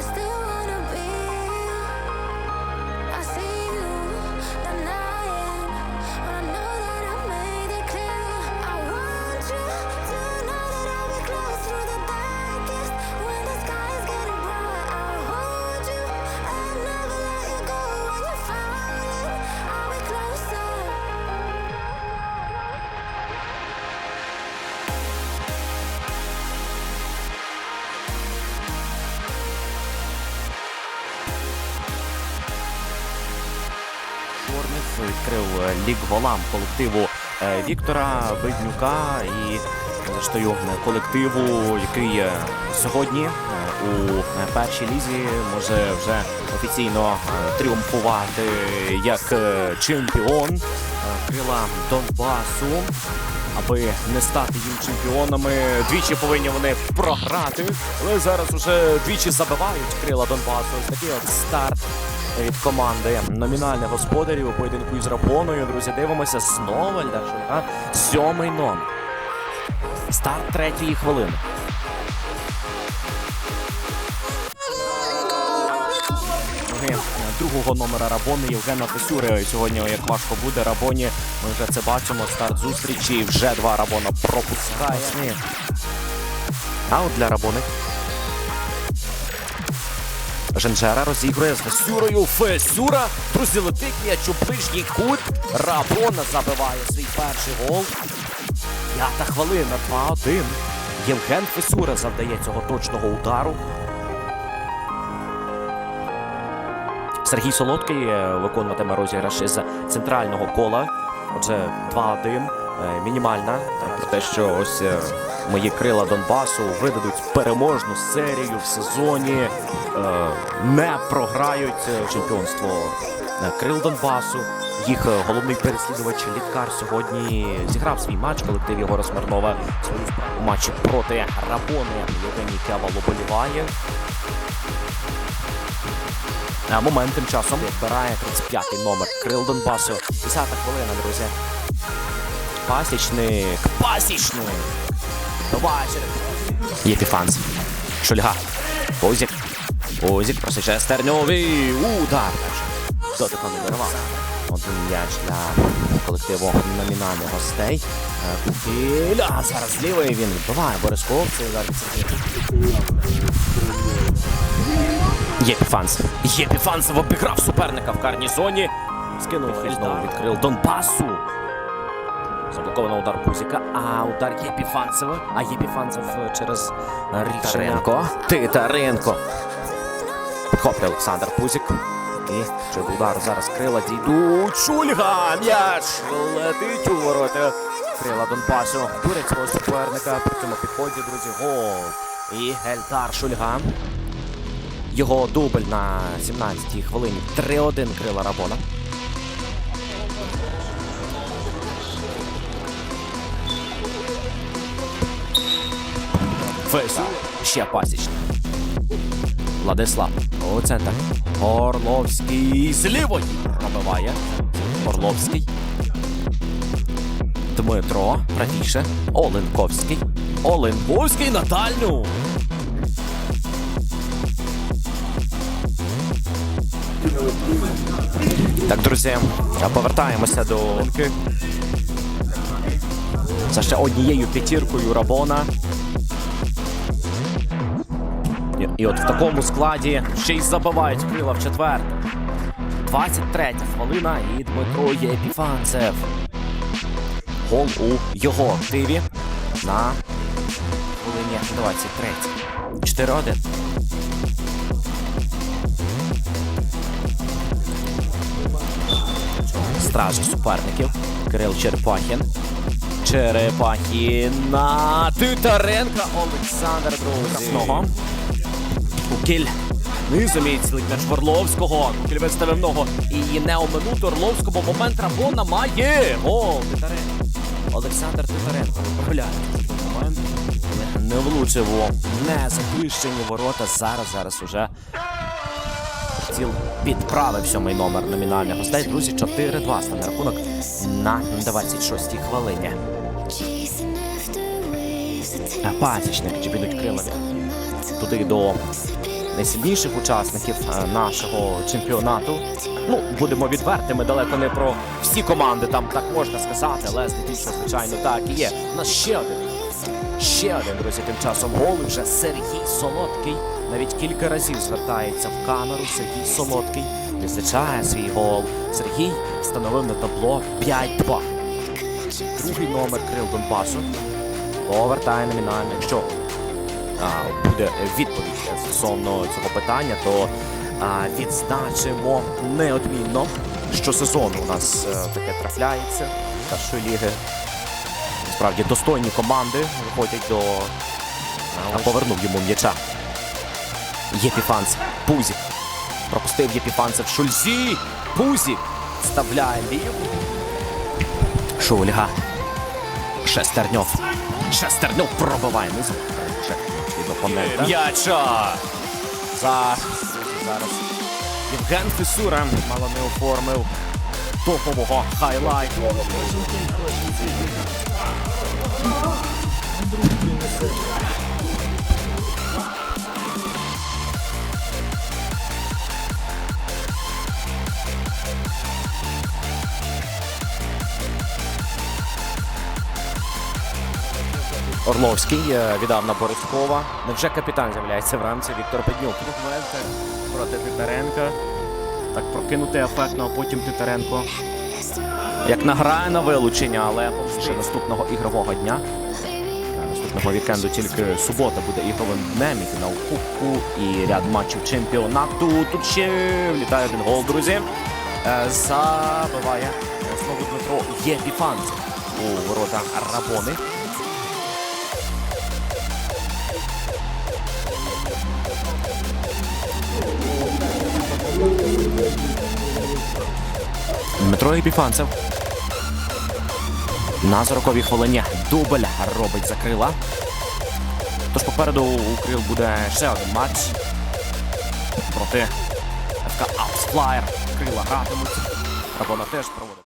I still відкрив е, лік голам колективу е, Віктора Биднюка і зрештою колективу, який е, сьогодні у першій лізі може вже офіційно тріумфувати як чемпіон крила Донбасу. Аби не стати їм чемпіонами, двічі повинні вони програти. Але зараз уже двічі забивають крила Донбасу. Ось такий от старт від команди номінальних господарів у поєдинку із Рапоною. Друзі, дивимося знову Ельдар Шульга. Сьомий номер. Старт третьої хвилини. Другого номера Рабони Євгена Песюри. Сьогодні, як важко буде Рабоні, ми вже це бачимо. Старт зустрічі. Вже два Рабона пропускає. Аут для Рабони. Женжера розігрує з Фесюрою. Фесюра. Друзі, летить м'яч у кут. Рабона забиває свій перший гол. П'ята хвилина, 2-1. Євген Фесюра завдає цього точного удару. Сергій Солодкий е, виконуватиме розіграш із центрального кола. Отже, 2-1. е, Мінімальна. Про те, що ось е, мої крила Донбасу видадуть переможну серію в сезоні. е, Не програють е, чемпіонство е, крил Донбасу. Їх е, головний переслідувач Літкар сьогодні зіграв свій матч. Колектив Єгора Смирнова у матчі проти Рабони. Євгеній Кевал оболіває. А момент тим часом відбирає 35-й номер Крил Донбасу. 10-та хвилина, друзі. Пасічник. Пасічник. Єпіфанс. Шульга. Озік. Озік просичає Стерньовий. Удар. Дотиком не вирвав. Один м'яч для колективу номінальних гостей. Е, А зараз лівий він відбиває Борисков. Це зараз Єпіфанцев. Єпіфанцев обіграв суперника в карній зоні. Скинув знову відкрив Донбасу. Заблоковано удар Пузіка, а удар Єпіфанцева. А Єпіфанцев е, через рішення. Титаренко. Підхоплює Олександр Пузік. І ще до удару зараз крила дійдуть. Шульга! М'яч летить у ворота. Крила Донбасу. Дурять свого суперника. При цьому підході, друзі, гол. І Ельдар Шульга. Його дубль на 17-й хвилині 3-1 крила Рабона. Фейсу. Ще пасічний. Владислав. У центр. Орловський. З лівої пробиває. Орловський. Дмитро. Правіше. Оленковський. Оленковський на дальню. Так, друзі, повертаємося до за ще однією п'ятіркою Рабона. І, і от в такому складі ще й забивають крила в четверте. 23 хвилина і Дмитро Єпіфанцев. Гол у його активі на хвилині 23. 4-1. Стражі суперників. Кирил Черепахін. Черепахін на Титаренка. Олександр друзі. Кукіль. Низом і цілить Шварловського. Кукіль виставив ногу. І не оминути Орловського. Момент Рабона має. Гол. Титаренко. Олександр Титаренко виправляє момент. Не влучив у незахищені ворота. Зараз, зараз уже Ціл підправив сьомий номер номінальних гостей. Друзі, 4-2 стане рахунок на 26-й хвилині. Пасічник чи підуть крилами туди до найсильніших учасників е, нашого чемпіонату. Ну, будемо відвертими, далеко не про всі команди, там так можна сказати, але здебільшого, звичайно, так і є. У нас ще один. Ще один, друзі, тим часом гол. Вже Сергій Солодкий навіть кілька разів звертається в камеру. Сергій Солодкий відзначає свій гол. Сергій встановив на табло 5-2. Другий номер крил Донбасу. Повертає номінально. А, буде відповідь стосовно цього питання, то відзначимо неодмінно, що сезону у нас е, таке трапляється першої ліги. Справді достойні команди виходять до. А, повернув йому м'яча. Єпіфанц. Пузік. Пропустив Єпіфанцев Шульзі. Пузік. Вставляє ліву. Шульга. Шестерньов. Шестерньов пробиває низу. Від опонента. М'яча. Зараз. Зараз. Євген Фісура мало не оформив топового хайлайту. Орловський е, віддав на Борискова. Невже капітан з'являється в рамці Віктор Педнюк. Проти Титаренка. Так прокинути ефектно, а потім Титаренко. Як награє на вилучення, але ще наступного ігрового дня. Е, Наступного вікенду тільки субота буде ігровим днем, і фінал кубку і ряд матчів чемпіонату. Тут ще влітає один гол, друзі. Е, Забиває знову Дмитро Єпіфанцев у ворота Рабони. Дмитро Єпіфанцев. На 40-й хвилині дубль робить за крила. Тож попереду у крил буде ще один матч проти ФК Аусфлаєр. Крила гратимуть. Рабона теж проводить.